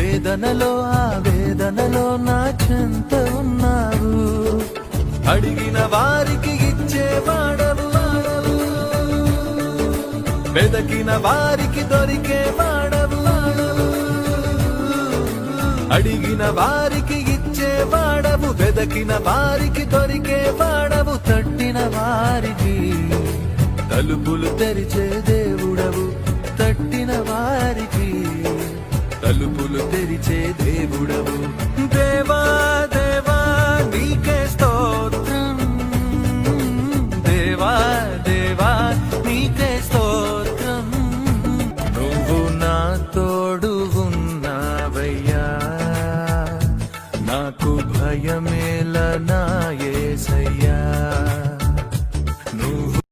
వేదనలో ఆ వేదనలో నా చెంత ఉన్నావు అడిగిన వారికి ఇచ్చేవాడవు వెదకిన వారికి దొరికే వాడవు. అడిగిన వారికి ఇచ్చేవాడవు వెదకిన వారికి దొరికే వాడవు. తట్టిన వారికి తలుపులు తెరిచేదే తలుపులు తెరిచే దేవుడవు. దేవా దేవా నీకే స్తోత్రం. దేవా దేవా నీకే స్తోత్రం. నువ్వు నా తోడు ఉన్నావయ్యా. నాకు భయమేల నా